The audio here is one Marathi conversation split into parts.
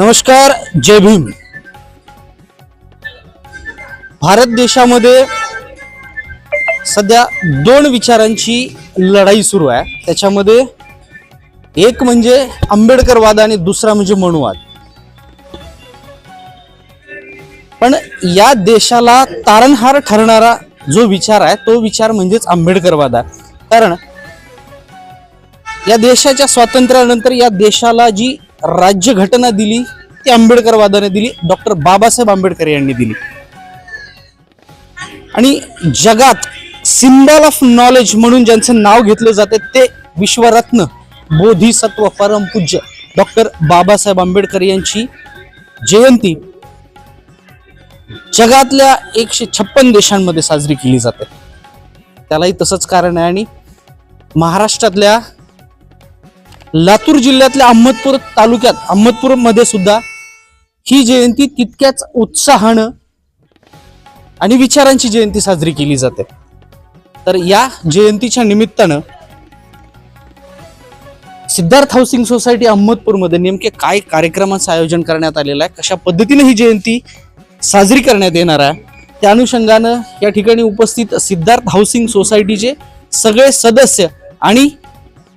नमस्कार जय भीम. भारत देशामध्ये सध्या दोन विचारांची लढाई सुरू आहे. त्याच्यामध्ये एक म्हणजे आंबेडकरवाद आणि दुसरा म्हणजे मनुवाद. पण या देशाला तारणहार ठरणारा जो विचार आहे तो विचार म्हणजेच आंबेडकरवाद आहे. कारण या देशाच्या स्वातंत्र्यानंतर या देशाला जी राज्यघटना दिली ती आंबेडकरवादाने दिली डॉक्टर बाबासाहेब आंबेडकर यांनी दिली. आणि जगात सिम्बॉल ऑफ नॉलेज म्हणून ज्यांचं नाव घेतलं जाते ते विश्वरत्न बोधिसत्व परमपूज्य डॉक्टर बाबासाहेब आंबेडकर यांची जयंती जगातल्या एकशे छप्पन देशांमध्ये साजरी केली जाते. त्यालाही तसंच कारण आहे. आणि महाराष्ट्रातल्या लातूर जिल्ह्यातल्या अहमदपूर तालुक्यात अहमदपूरमध्ये सुद्धा ही जयंती तितक्याच उत्साहानं आणि विचारांची जयंती साजरी केली जाते. तर या जयंतीच्या निमित्तानं सिद्धार्थ हाऊसिंग सोसायटी अहमदपूरमध्ये नेमके काय कार्यक्रमाचं आयोजन करण्यात आलेलं आहे कशा पद्धतीने ही जयंती साजरी करण्यात येणार आहे त्या अनुषंगानं या ठिकाणी उपस्थित सिद्धार्थ हाऊसिंग सोसायटीचे सगळे सदस्य आणि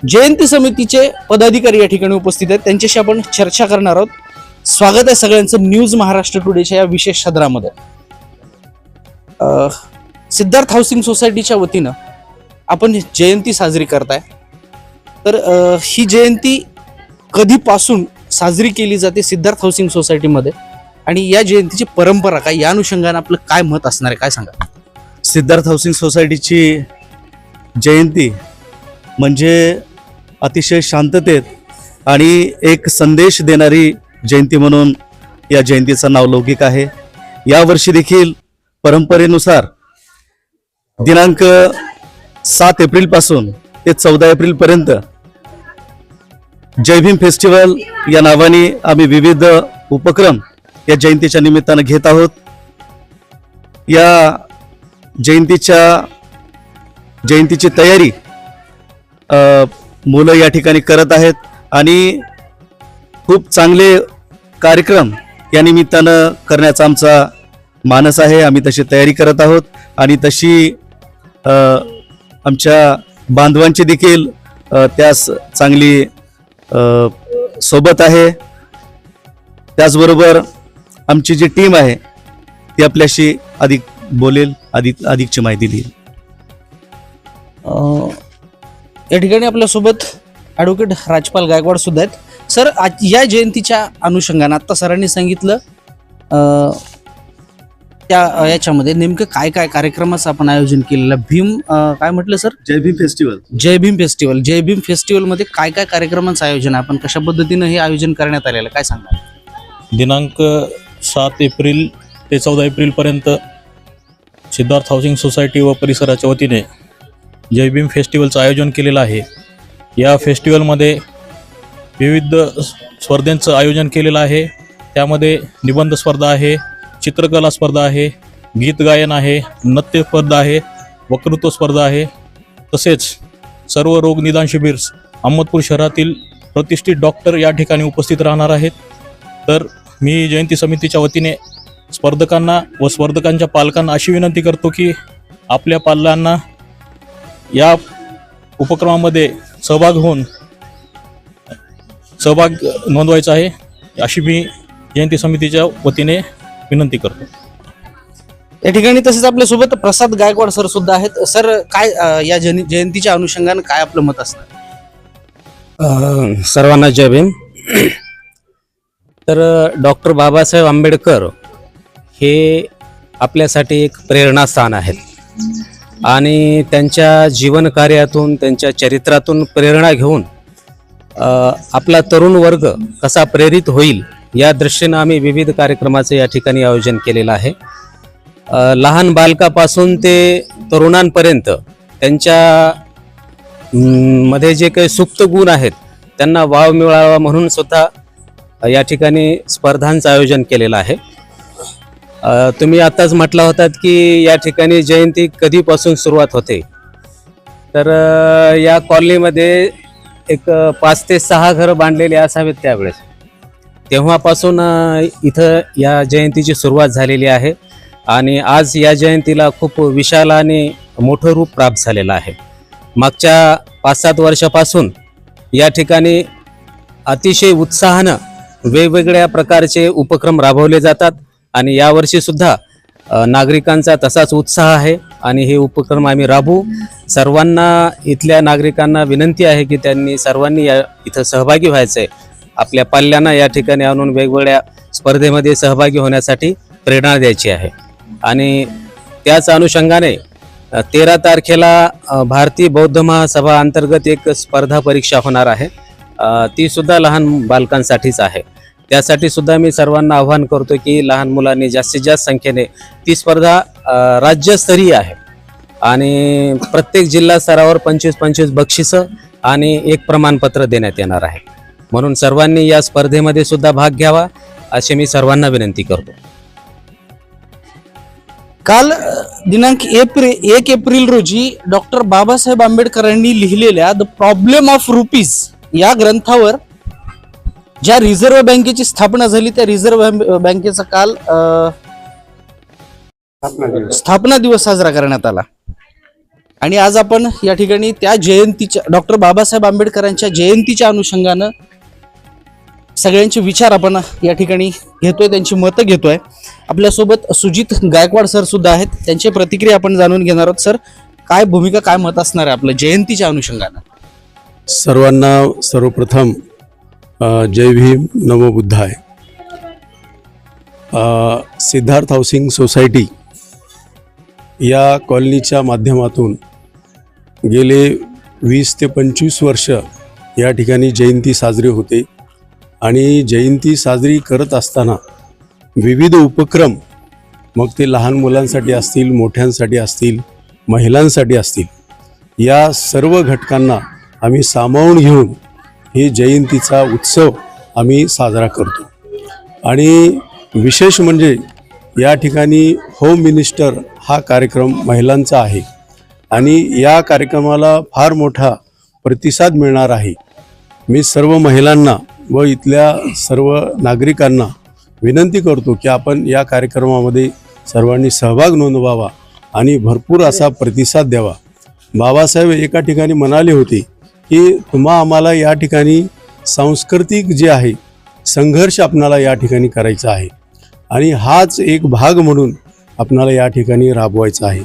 जयंती समितीचे पदाधिकारी या ठिकाणी उपस्थित आहेत. त्यांच्याशी आपण चर्चा करणार आहोत. स्वागत आहे सगळ्यांचं न्यूज महाराष्ट्र टुडेच्या या विशेष सदरामध्ये. सिद्धार्थ हाऊसिंग सोसायटीच्या वतीनं आपण जयंती साजरी करताय. तर ही जयंती कधीपासून साजरी केली जाते सिद्धार्थ हाऊसिंग सोसायटीमध्ये? आणि या जयंतीची परंपरा काय? या अनुषंगानं आपलं काय मत असणार आहे? काय सांगा सिद्धार्थ हाऊसिंग सोसायटीची जयंती म्हणजे अतिशय शांततेत आणि एक संदेश देणारी जयंती म्हणून या जयंतीचं नाव लौकिक आहे. यावर्षी देखील परंपरेनुसार दिनांक सात एप्रिलपासून ते चौदा एप्रिलपर्यंत जय भीम फेस्टिवल या नावाने आम्ही विविध उपक्रम या जयंतीच्या निमित्तानं घेत आहोत. या जयंतीच्या जयंतीची तयारी मुलं या ठिकाणी करत आहेत आणि खूप चांगले कार्यक्रम या निमित्तानं करण्याचा आमचा मानस आहे. आम्ही तशी तयारी करत आहोत आणि तशी आमच्या बांधवांची देखील त्यास चांगली सोबत आहे. त्याचबरोबर आमची जी टीम आहे ती आपल्याशी अधिक बोलेल अधिक अधिकची माहिती देईल. या ठिकाणी आपल्यासोबत ॲडव्होकेट राजपाल गायकवाड सुद्धा आहेत. सर आज या जयंतीच्या अनुषंगानं आत्ता सरांनी सांगितलं अं, त्या याच्यामध्ये नेमकं काय काय कार्यक्रमाचं आपण आयोजन केलेलं? भीम अं, काय म्हटलं sir? Jai Bhim festival. Jai Bhim festival. Jai Bhim फेस्टिवलमध्ये काय काय कार्यक्रमाचं आयोजन आहे? आपण कशा पद्धतीनं हे आयोजन करण्यात आलेलं आहे? काय सांगणार? दिनांक सात एप्रिल ते चौदा एप्रिलपर्यंत सिद्धार्थ हाऊसिंग सोसायटी व परिसराच्या वतीने जय भीम फेस्टिवलचं आयोजन केलेलं आहे. या फेस्टिवलमध्ये विविध स्पर्धेंचं आयोजन केलेलं आहे. त्यामध्ये निबंध स्पर्धा आहे चित्रकला स्पर्धा आहे गीत गायन आहे नृत्य स्पर्धा आहे वक्तृत्व स्पर्धा आहे. तसेच सर्व रोग निदान शिबिर अहमदपूर शहरातील प्रतिष्ठित डॉक्टर या ठिकाणी उपस्थित राहणार आहेत. तर मी जयंती समितीच्या वतीने स्पर्धकांना व स्पर्धकांच्या पालकांना अशी विनंती करतो की आपल्या पाल्यांना या उपक्रमामध्ये सहभाग होऊन सहभाग नोंदवायचा आहे अशी मी जयंती समितीच्या वतीने विनंती करतो. या ठिकाणी तसेच आपल्यासोबत प्रसाद गायकवाड सर सुद्धा आहेत. सर काय अं, या जयंती- जयंतीच्या अनुषंगानं काय आपलं मत असणार अ, सर्वांना जय भीम. तर डॉक्टर बाबासाहेब आंबेडकर हे आपल्यासाठी एक प्रेरणास्थान आहेत. आणि त्यांच्या जीवनकार्यातून त्यांच्या चरित्रातून प्रेरणा घेऊन आपला तरुण वर्ग कसा प्रेरित होईल या दृष्टीनं आम्ही विविध कार्यक्रमाचं या ठिकाणी आयोजन केलेलं आहे. लहान बालकापासून ते तरुणांपर्यंत त्यांच्या मध्ये जे काही सुप्त गुण आहेत त्यांना वाव मिळावा म्हणून सुद्धा या ठिकाणी स्पर्धांचं आयोजन केलेलं आहे. तुम्ही आताच म्हटला होतात की या ठिकाणी जयंती कधीपासून सुरुवात होते? तर या कॉलनीमध्ये एक पाच ते सहा घरं बांधलेली असावेत त्यावेळेस. तेव्हापासून इथं या जयंतीची सुरुवात झालेली आहे आणि आज या जयंतीला खूप विशाल आणि मोठं रूप प्राप्त झालेलं आहे. मागच्या पाच सात वर्षापासून या ठिकाणी अतिशय उत्साहानं वेगवेगळ्या प्रकारचे उपक्रम राबवले जातात. आणि यावर्षी सुद्धा नागरिकांचा तसाच उत्साह आहे आणि हे उपक्रम आम्ही राबवू. सर्वांना इथल्या नागरिकांना विनंती आहे की त्यांनी सर्वांनी या इथं सहभागी व्हायचं आहे आपल्या पाल्यांना या ठिकाणी आणून वेगवेगळ्या स्पर्धेमध्ये सहभागी होण्यासाठी प्रेरणा द्यायची आहे. आणि त्याच अनुषंगाने तेरा तारखेला भारतीय बौद्ध महासभा अंतर्गत एक स्पर्धा परीक्षा होणार आहे. ती सुद्धा लहान बालकांसाठीच आहे. त्यासाठी सुद्धा मी सर्वांना आव्हान करतो की लहान मुलांनी जास्तीत जास्त संख्येने ती स्पर्धा राज्यस्तरीय आहे. आणि प्रत्येक जिल्हा स्तरावर पंचवीस पंचवीस बक्षिसं आणि एक प्रमाणपत्र देण्यात येणार आहे. म्हणून सर्वांनी या स्पर्धेमध्ये सुद्धा भाग घ्यावा अशी मी सर्वांना विनंती करतो. काल दिनांक एप्रिल एक एप्रिल रोजी डॉक्टर बाबासाहेब आंबेडकरांनी लिहिलेल्या द प्रॉब्लेम ऑफ रुपीज या ग्रंथावर ज्या रिझर्व्ह बँकेची स्थापना झाली त्या रिझर्व्ह बँकेचा काल स्थापना दिवस साजरा करण्यात आला. आणि आज आपण या ठिकाणी त्या जयंतीच्या डॉक्टर बाबासाहेब आंबेडकरांच्या जयंतीच्या अनुषंगानं सगळ्यांचे विचार आपण या ठिकाणी घेतोय त्यांची मतं घेतोय. आपल्यासोबत सुजित गायकवाड सर सुद्धा आहेत. त्यांची प्रतिक्रिया आपण जाणून घेणार आहोत. सर काय भूमिका काय मत असणार आहे आपलं जयंतीच्या अनुषंगानं? सर्वांना सर्वप्रथम जय भीम नमो बुद्धाय. सिद्धार्थ हाऊसिंग सोसायटी या कॉलनीच्या माध्यमातून गेले वीस ते पंचवीस वर्ष या ठिकाणी जयंती साजरी होते आणि जयंती साजरी करत असताना विविध उपक्रम मग ते लहान मुलांसाठी असतील मोठ्यांसाठी असतील महिलांसाठी असतील या सर्व घटकांना आम्ही सामावून घेऊन ही जयंतीचा उत्सव आम्ही साजरा करतो. आणि विशेष म्हणजे या ठिकाणी होम मिनिस्टर हा कार्यक्रम महिलांचा आहे आणि या कार्यक्रमाला फार मोठा प्रतिसाद मिळणार आहे. मी सर्व महिलांना व इथल्या सर्व नागरिकांना विनंती करतो की आपण या कार्यक्रमामध्ये सर्वांनी सहभाग नोंदवावा आणि भरपूर असा प्रतिसाद द्यावा. बाबासाहेब एका ठिकाणी म्हणाले होते की तुम्हा आम्हाला या ठिकाणी सांस्कृतिक जे आहे संघर्ष आपणाला या ठिकाणी करायचा आहे. आणि हाच एक भाग म्हणून आपणाला या ठिकाणी राबवायचा आहे.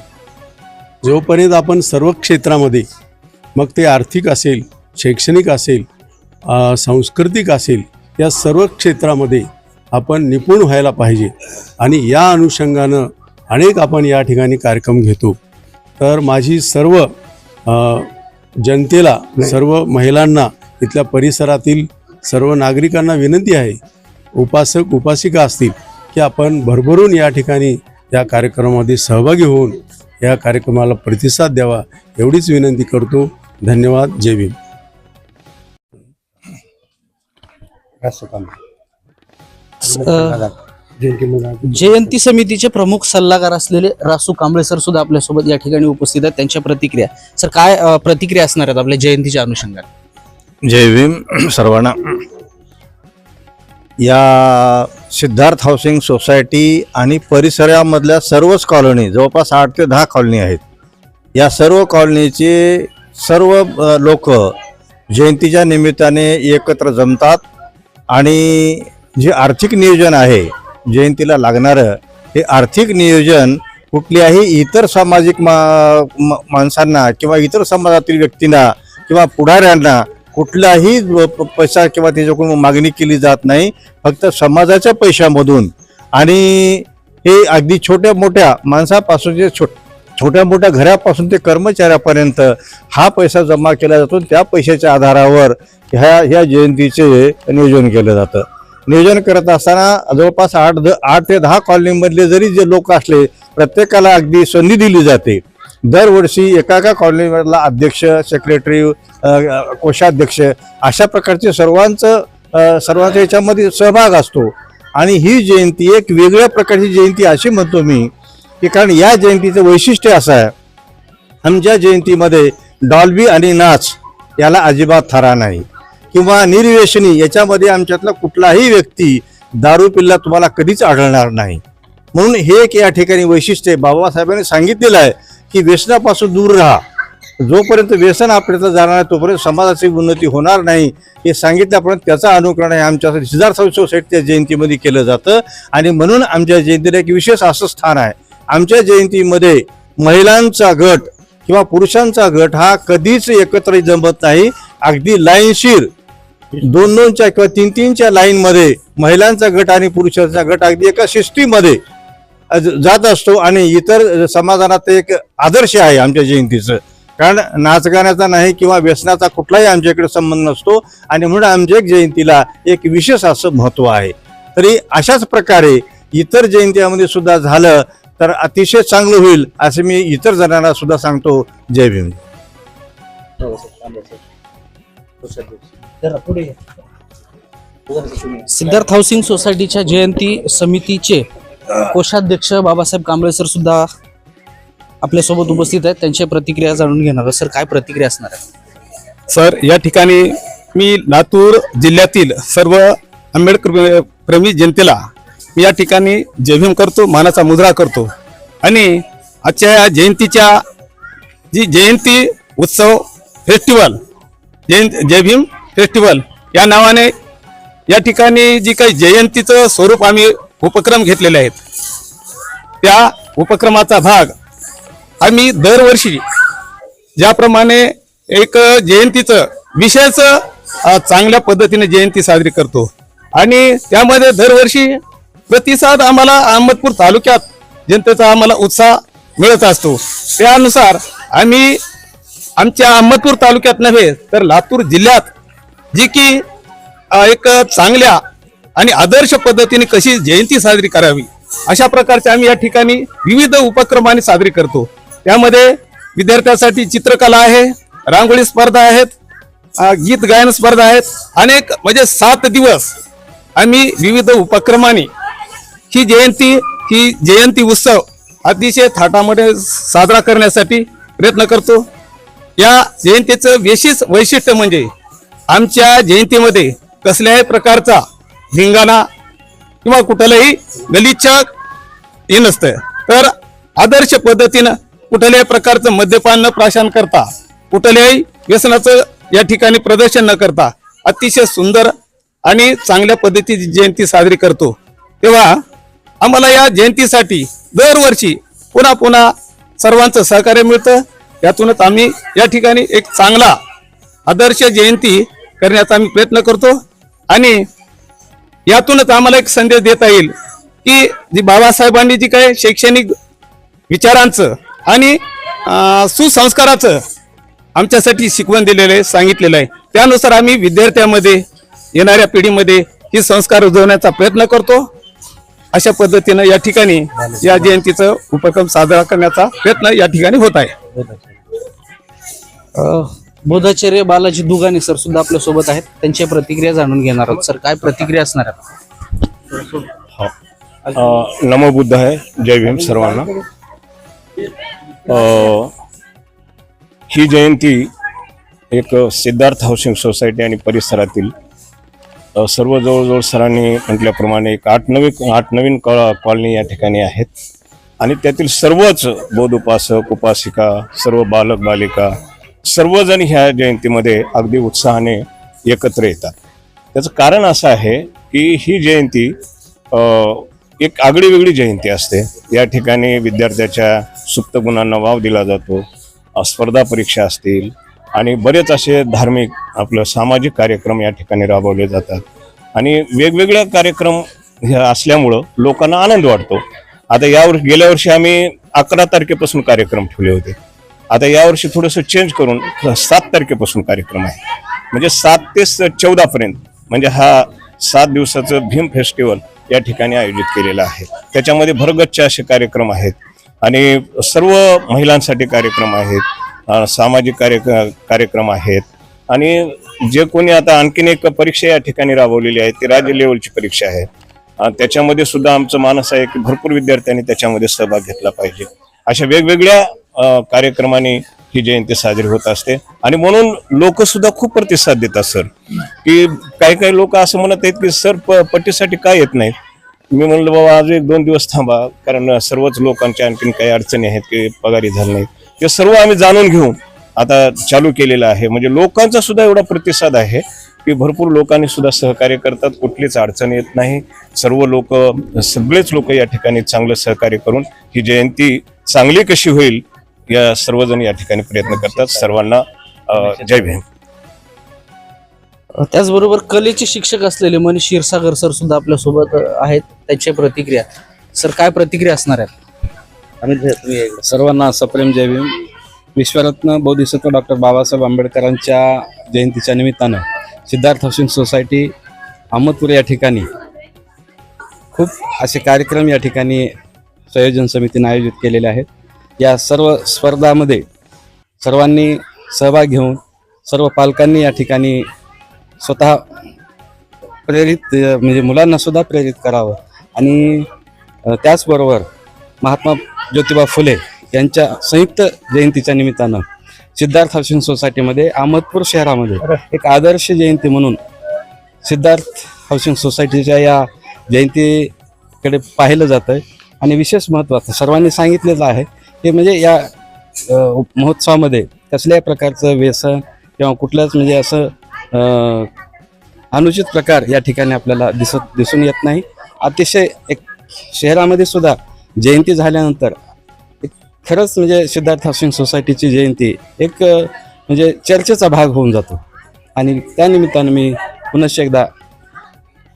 जोपर्यंत आपण सर्व क्षेत्रामध्ये मग ते आर्थिक असेल शैक्षणिक असेल सांस्कृतिक असेल या सर्व क्षेत्रामध्ये आपण निपुण व्हायला पाहिजे. आणि या अनुषंगानं अनेक आपण या ठिकाणी कार्यक्रम घेतो. तर माझी सर्व जनतेला सर्व महिलांना इथल्या परिसरातील सर्व नागरिकांना विनंती आहे उपासक उपासिका असतील की आपण भरभरून या ठिकाणी या कार्यक्रमामध्ये सहभागी होऊन या कार्यक्रमाला प्रतिसाद द्यावा एवढीच विनंती करतो. धन्यवाद. जय भीम. जयंती समितीचे प्रमुख सल्लागार असलेले रासू कांबळे सर सुद्धा आपल्यासोबत या ठिकाणी उपस्थित आहेत. त्यांच्या प्रतिक्रिया. सर काय प्रतिक्रिया असणार आहेत आपल्या जयंतीच्या अनुषंगाने? जय भीम सर्वांना. या सिद्धार्थ हाऊसिंग सोसायटी आणि परिसरामधल्या सर्वच कॉलनी जवळपास आठ ते दहा कॉलनी आहेत. या सर्व कॉलनीचे सर्व लोक जयंतीच्या निमित्ताने एकत्र जमतात आणि जे आर्थिक नियोजन आहे जयंतीला लागणारं हे आर्थिक नियोजन कुठल्याही इतर सामाजिक मा माणसांना किंवा इतर समाजातील व्यक्तींना किंवा पुढाऱ्यांना कुठलाही प- पैसा किंवा त्याच्याकडून मागणी केली जात नाही. फक्त समाजाच्या पैशामधून. आणि हे अगदी छोट्या मोठ्या माणसापासून जे छो छोट्या मोठ्या घरापासून ते कर्मचाऱ्यापर्यंत हा पैसा जमा केला जातो. त्या पैशाच्या आधारावर ह्या ह्या जयंतीचे नियोजन केलं जातं. नियोजन करत असताना जवळपास आठ द आठ ते दहा कॉलनीमधले जरी जे लोक असले प्रत्येकाला अगदी संधी दिली जाते. दरवर्षी एका एका कॉलनीमधला अध्यक्ष सेक्रेटरी कोषाध्यक्ष अशा प्रकारचे सर्वांचं सर्वांचा सर्वांच्या याच्यामध्ये सहभाग असतो. आणि ही जयंती एक वेगळ्या प्रकारची जयंती अशी म्हणतो मी की कारण या जयंतीचं वैशिष्ट्य असं आहे आमच्या जयंतीमध्ये डॉल्बी आणि नाच याला अजिबात थारा नाही. किंवा निर्व्यसनी याच्यामध्ये आमच्यातला कुठलाही व्यक्ती दारू पिल्ला तुम्हाला कधीच आढळणार नाही. म्हणून हे एक या ठिकाणी वैशिष्ट्य आहे. बाबासाहेबांनी सांगितलेलं आहे की व्यसनापासून दूर राहा. जोपर्यंत व्यसन आपल्याला जाणार नाही तोपर्यंत समाजाची उन्नती होणार नाही. हे सांगितल्यापर्यंत त्याचा अनुकरण आहे आमच्या सिद्धार्थ सोसायटीच्या जयंतीमध्ये केलं जातं. आणि म्हणून आमच्या जयंतीला एक विशेष असं स्थान आहे. आमच्या जयंतीमध्ये महिलांचा गट किंवा पुरुषांचा गट हा कधीच एकत्र जमत नाही. अगदी लाईनशीर दोन दोनच्या किंवा तीन तीनच्या लाईनमध्ये महिलांचा गट आणि पुरुषांचा गट अगदी एका शिस्तीमध्ये जात असतो आणि इतर समाजाला ते एक आदर्श आहे आमच्या जयंतीचं कारण नाच गाण्याचा नाही किंवा व्यसनाचा कुठलाही आमच्याकडे संबंध नसतो आणि म्हणून आमच्या जयंतीला एक विशेष असं महत्त्व आहे तरी अशाच प्रकारे इतर जयंतीमध्ये सुद्धा झालं तर अतिशय चांगलं होईल असं मी इतर जणांना सुद्धा सांगतो जय भीम सिद्धार्थ हाऊसिंग सोसायटीच्या जयंती समितीचे कोषाध्यक्ष बाबासाहेब कांबळे सर सुद्धा आपल्यासोबत उपस्थित आहेत. त्यांच्या प्रतिक्रिया जाणून घेणार आहोत. सर काय प्रतिक्रिया असणार आहे? सर या ठिकाणी मी लातूर जिल्ह्यातील सर्व आंबेडकर प्रे- प्रेमी जनतेला मी या ठिकाणी जयभीम करतो मानाचा मुद्रा करतो. आणि आजच्या या जयंतीच्या जी जयंती उत्सव फेस्टिवल जयंत जयभीम फेस्टिवल. या नावाने या ठिकाणी जी काही जयंतीचं स्वरूप आम्ही उपक्रम घेतलेले आहेत त्या उपक्रमाचा भाग आम्ही दरवर्षी ज्याप्रमाणे एक जयंतीचं विशेष चांगल्या पद्धतीने जयंती साजरी करतो. आणि त्यामध्ये दरवर्षी प्रतिसाद आम्हाला अहमदपूर तालुक्यात जनतेचा आम्हाला उत्साह मिळत असतो. त्यानुसार आम्ही आमच्या अहमदपूर तालुक्यात नव्हे तर लातूर जिल्ह्यात जी की एक चांगल्या आणि आदर्श पद्धतीने कशी जयंती साजरी करावी अशा प्रकारचे आम्ही या ठिकाणी विविध उपक्रमाने साजरी करतो. त्यामध्ये विद्यार्थ्यांसाठी चित्रकला आहे रांगोळी स्पर्धा आहेत गीत गायन स्पर्धा आहेत. अनेक म्हणजे सात दिवस आम्ही विविध उपक्रमाने ही जयंती ही जयंती उत्सव अतिशय थाटामध्ये साजरा करण्यासाठी प्रयत्न करतो. या जयंतीचं विशेष वैशिष्ट्य म्हणजे आमच्या जयंतीमध्ये कसल्याही प्रकारचा हिंगाणा किंवा कुठलंही गलिच्छ हे नसतं तर आदर्श पद्धतीनं कुठल्याही प्रकारचं मद्यपान न प्राशन करता कुठल्याही व्यसनाचं या ठिकाणी प्रदर्शन न करता अतिशय सुंदर आणि चांगल्या पद्धतीची जयंती साजरी करतो. तेव्हा आम्हाला या जयंतीसाठी दरवर्षी पुन्हा पुन्हा सर्वांचं सहकार्य मिळतं. यातूनच आम्ही या ठिकाणी एक चांगला आदर्श जयंती करण्याचा आम्ही प्रयत्न करतो. आणि यातूनच आम्हाला एक संदेश देता येईल की जी बाबासाहेबांनी जी काही शैक्षणिक विचारांचं आणि सुसंस्काराचं आमच्यासाठी शिकवण दिलेलं आहे सांगितलेलं आहे. त्यानुसार आम्ही विद्यार्थ्यांमध्ये येणाऱ्या पिढीमध्ये ही संस्कार रुजवण्याचा प्रयत्न करतो. अशा पद्धतीनं या ठिकाणी या जयंतीचं उपक्रम साजरा करण्याचा प्रयत्न या ठिकाणी होत आहे. बोधाचार्य बालाजी दुगाने सर सुद्धा आपल्यासोबत आहेत. त्यांच्या प्रतिक्रिया जाणून घेणार आहोत. सर काय प्रतिक्रिया असणार आहे? नमो बुद्ध आहे. जय भीम सर्वांना. ही जयंती एक सिद्धार्थ हाऊसिंग सोसायटी आणि परिसरातील सर्व जवळजवळ सरांनी म्हटल्याप्रमाणे एक आठ नवीन आठ नवीन कॉ कॉलनी या ठिकाणी आहेत. आणि त्यातील सर्वच बौद्ध उपासक उपासिका सर्व बालक बालिका सर्वजण ह्या जयंतीमध्ये अगदी उत्साहाने एकत्र येतात. त्याचं कारण असं आहे की ही जयंती एक आगळी वेगळी जयंती असते. या ठिकाणी विद्यार्थ्याच्या सुप्त गुणांना वाव दिला जातो स्पर्धा परीक्षा असतील आणि बरेच असे धार्मिक आपलं सामाजिक कार्यक्रम या ठिकाणी राबवले जातात. आणि वेगवेगळ्या कार्यक्रम हे असल्यामुळं लोकांना आनंद वाटतो. आता यावर्षी गेल्या वर्षी आम्ही अकरा तारखेपासून कार्यक्रम ठेवले होते. आता यावर्षी थोडंसं चेंज करून सात तारखेपासून कार्यक्रम आहे. म्हणजे सात ते चौदापर्यंत म्हणजे हा सात दिवसाचं भीम फेस्टिवल या ठिकाणी आयोजित केलेलं आहे. त्याच्यामध्ये भरगच्च असे कार्यक्रम आहेत. आणि सर्व महिलांसाठी कार्यक्रम आहेत सामाजिक कार्य कार्यक्रम आहेत. आणि जे कोणी आता आणखीन एक परीक्षा या ठिकाणी राबवलेली आहे ती राज्य लेवलची परीक्षा आहे. त्याच्यामध्ये सुद्धा आमचं मानस आहे की भरपूर विद्यार्थ्यांनी त्याच्यामध्ये सहभाग घेतला पाहिजे. अशा वेगवेगळ्या कार्यक्रमाने ही जयंती साजरी होत असते. आणि म्हणून लोक सुद्धा खूप प्रतिसाद देतात सर. की काही काही लोक असं म्हणत आहेत की सर प पट्टीसाठी काय येत नाहीत? मी म्हणलं बाबा आज एक दोन दिवस थांबा. कारण सर्वच लोकांच्या आणखीन काही अडचणी आहेत की पगारी झाले नाहीत. ते सर्व आम्ही जाणून घेऊन आता चालू केलेलं आहे. म्हणजे लोकांचा सुद्धा एवढा प्रतिसाद आहे की भरपूर लोकांनी सुद्धा सहकार्य करतात. कुठलीच अडचण येत नाही. सर्व लोक सगळेच लोक या ठिकाणी चांगलं सहकार्य करून ही जयंती चांगली कशी होईल या सर्वजण या ठिकाणी प्रयत्न करतात. सर्वांना जय भीम. त्याचबरोबर कलेचे शिक्षक असलेले मनीष क्षीरसागर सर सुद्धा आपल्यासोबत अ, आहेत. त्यांच्या प्रतिक्रिया. सर काय प्रतिक्रिया असणार आहेत. सर्वांना सप्रेम जय भीम. विश्वरत्न बौद्धिसत्व डॉक्टर बाबासाहेब आंबेडकरांच्या जयंतीच्या निमित्तानं सिद्धार्थ हाऊसिंग सोसायटी अहमदपूर या ठिकाणी खूप असे कार्यक्रम या ठिकाणी संयोजन समितीने आयोजित केलेले आहेत. या सर्व स्पर्धामध्ये सर्वांनी सहभाग घेऊन सर्व पालकांनी या ठिकाणी स्वतः प्रेरित म्हणजे मुलांनासुद्धा प्रेरित करावं. आणि त्याचबरोबर महात्मा ज्योतिबा फुले यांच्या संयुक्त जयंतीच्या निमित्तानं सिद्धार्थ हाऊसिंग सोसायटीमध्ये अहमदपूर शहरामध्ये एक आदर्श जयंती म्हणून सिद्धार्थ हाऊसिंग सोसायटीच्या या जयंतीकडे पाहिलं जातं आहे आणि विशेष महत्त्वाचं सर्वांनी सांगितलेलं आहे की म्हणजे या महोत्सवामध्ये कसल्याही प्रकारचं व्यसन किंवा कुठल्याच म्हणजे असं अनुचित प्रकार या ठिकाणी आपल्याला दिसत दिसून येत नाही. अतिशय एक शहरामध्ये सुद्धा जयंती झाल्यानंतर एक खरंच म्हणजे सिद्धार्थ हाऊसिंग सोसायटीची जयंती एक म्हणजे चर्चेचा भाग होऊन जातो. आणि त्यानिमित्तानं मी पुनश्च एकदा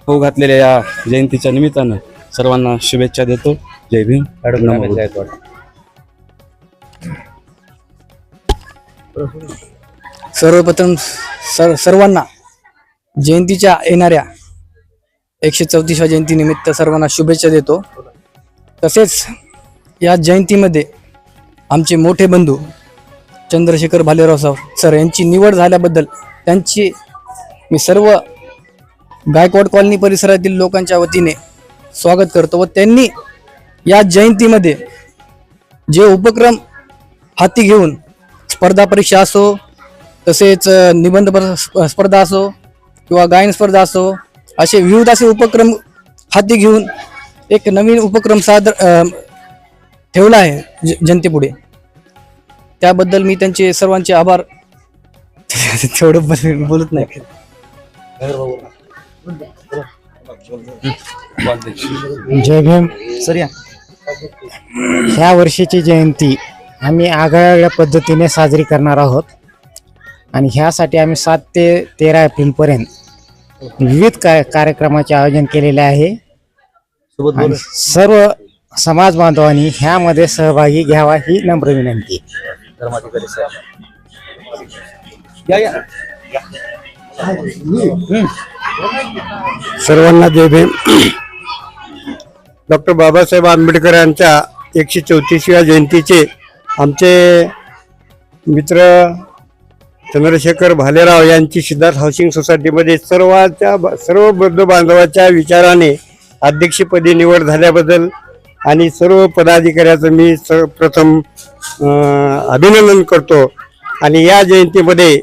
होऊ घातलेल्या या जयंतीच्या निमित्तानं सर्वांना शुभेच्छा देतो. जय भीम. नमो सर्वप्रथम सर सर्वांना जयंतीच्या येणाऱ्या एकशे चौतीसव्या जयंतीनिमित्त सर्वांना शुभेच्छा देतो. तसेच या जयंतीमध्ये आमचे मोठे बंधू चंद्रशेखर भालेराव साहेब सर यांची निवड झाल्याबद्दल त्यांची मी सर्व गायकवाड कॉलनी परिसरातील लोकांच्या वतीने स्वागत करतो व त्यांनी या जयंतीमध्ये जे उपक्रम हाती घेऊन स्पर्धा परीक्षा असो तसेच निबंध पर- स्प- स्पर्धा असो किंवा गायन स्पर्धा असो असे विविध असे उपक्रम हाती घेऊन एक नवीन उपक्रम सादर ठेवला आहे ज- जनतेपुढे. त्याबद्दल मी त्यांचे सर्वांचे आभार. तेवढं बोल- बोलत नाही. जय भीम. सर या. ह्या वर्षीची जयंती आम्ही आगळ्या पद्धतीने साजरी करणार आहोत. आणि ह्यासाठी आम्ही सात ते तेरा एप्रिलपर्यंत विविध का कार्यक्रमाचे आयोजन केलेले आहे. आणि सर्व समाज बांधवांनी ह्यामध्ये सहभागी घ्यावा ही नम्र विनंती. धर्माधिकारी साहेब. या या. सर्वांना जय भीम. डॉक्टर बाबासाहेब आंबेडकरांच्या एकशे चौतीसव्या जयंतीचे आमचे मित्र चंद्रशेखर भालेराव यांची सिद्धार्थ हाऊसिंग सोसायटीमध्ये सर्वाच्या सर्व बंधू बांधवाच्या विचाराने अध्यक्षपदी निवड झाल्याबद्दल आणि सर्व पदाधिकाऱ्याचं मी स प्रथम अभिनंदन करतो. आणि या जयंतीमध्ये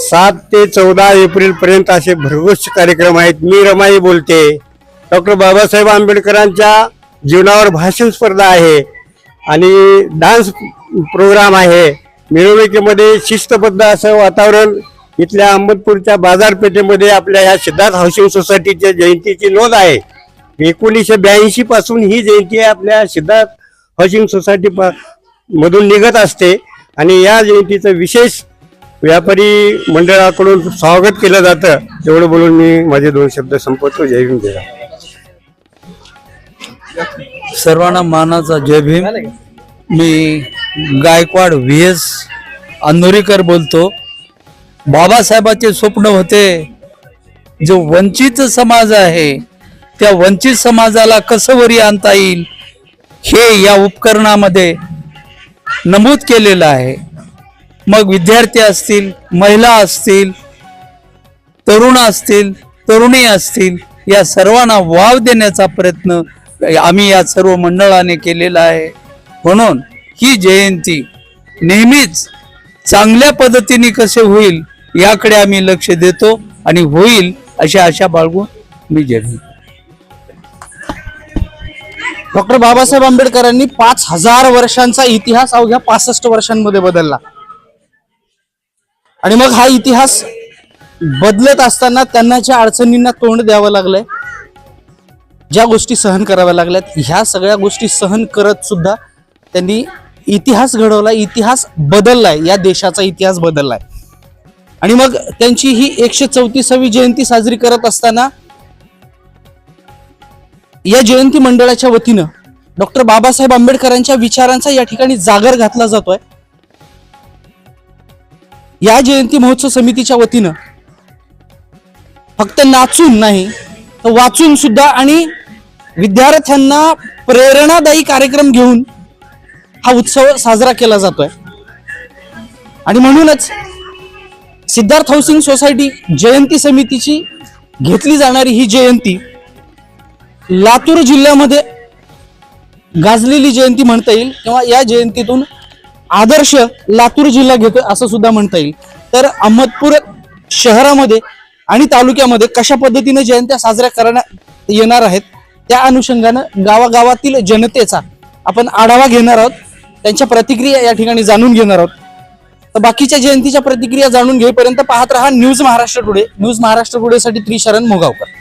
सात ते चौदा एप्रिलपर्यंत असे भरघोष कार्यक्रम आहेत. मी रमाई बोलते. डॉक्टर बाबासाहेब आंबेडकरांच्या जीवनावर भाषण स्पर्धा आहे. आणि डान्स प्रोग्राम आहे. मिरवणुकीमध्ये शिस्तबद्ध असं वातावरण इथल्या अहमदपूरच्या बाजारपेठेमध्ये आपल्या ह्या सिद्धार्थ हाऊसिंग सोसायटीच्या जयंतीची नोंद आहे. एकोणीसशे ब्याऐंशी पासून ही जयंती आपल्या सिद्धार्थ हाऊसिंग सोसायटी पा- मधून निघत असते. आणि या जयंतीचं विशेष व्यापारी मंडळाकडून स्वागत केलं जातं. एवढं बोलून मी माझे दोन शब्द संपवतो. जय भीम जय सर्वांना मानाचा जय भीम. मी गायकवाड व्ही एस अंधोरीकर बोलतो. बाबासाहेबाचे स्वप्न होते जो वंचित समाज आहे त्या वंचित समाजाला कसं वरी आणता येईल हे या उपकरणामध्ये नमूद केलेलं आहे. मग विद्यार्थी असतील महिला असतील तरुण असतील तरुणी असतील या सर्वांना वाव देण्याचा प्रयत्न आम्ही या सर्व मंडळाने केलेला आहे. म्हणून ही जयंती नेहमीच चांगल्या पद्धतीने कसे होईल याकडे आम्ही लक्ष देतो आणि होईल अशी आशा बाळगून मी जय डॉक्टर बाबासाहेब आंबेडकरांनी पाच हजार वर्षांचा इतिहास अवघ्या पासष्ट वर्षांमध्ये बदलला. आणि मग हा इतिहास बदलत असताना त्यांना ज्या अडचणींना तोंड द्यावं लागलंय ज्या गोष्टी सहन कराव्या लागल्यात ह्या सगळ्या गोष्टी सहन करत सुद्धा त्यांनी इतिहास घडवला इतिहास बदललाय या देशाचा इतिहास बदललाय. आणि मग त्यांची ही एकशे चौतीसावी जयंती साजरी करत असताना या जयंती मंडळाच्या वतीनं डॉक्टर बाबासाहेब आंबेडकरांच्या विचारांचा या ठिकाणी जागर घातला जातोय. या जयंती महोत्सव समितीच्या वतीनं फक्त नाचून नाही वाचून सुद्धा आणि विद्यार्थ्यांना प्रेरणादायी कार्यक्रम घेऊन हा उत्सव साजरा केला जातोय. आणि म्हणूनच सिद्धार्थ हाऊसिंग सोसायटी जयंती समितीची घेतली जाणारी ही जयंती लातूर जिल्ह्यामध्ये गाजलेली जयंती म्हणता येईल किंवा या जयंतीतून आदर्श लातूर जिल्हा घेतोय असं सुद्धा म्हणता येईल. तर अहमदपूर शहरामध्ये आणि तालुक्यामध्ये कशा पद्धतीने जयंत्या साजऱ्या करण्यात येणार आहेत त्या अनुषंगानं गावागावातील जनतेचा आपण आढावा घेणार आहोत. त्यांच्या प्रतिक्रिया या ठिकाणी जाणून घेणार आहोत. तर बाकीच्या जयंतीच्या प्रतिक्रिया जाणून घेईपर्यंत पाहत रहा news Maharashtra today. News Maharashtra टुडेसाठी Trisharan मोगावकर.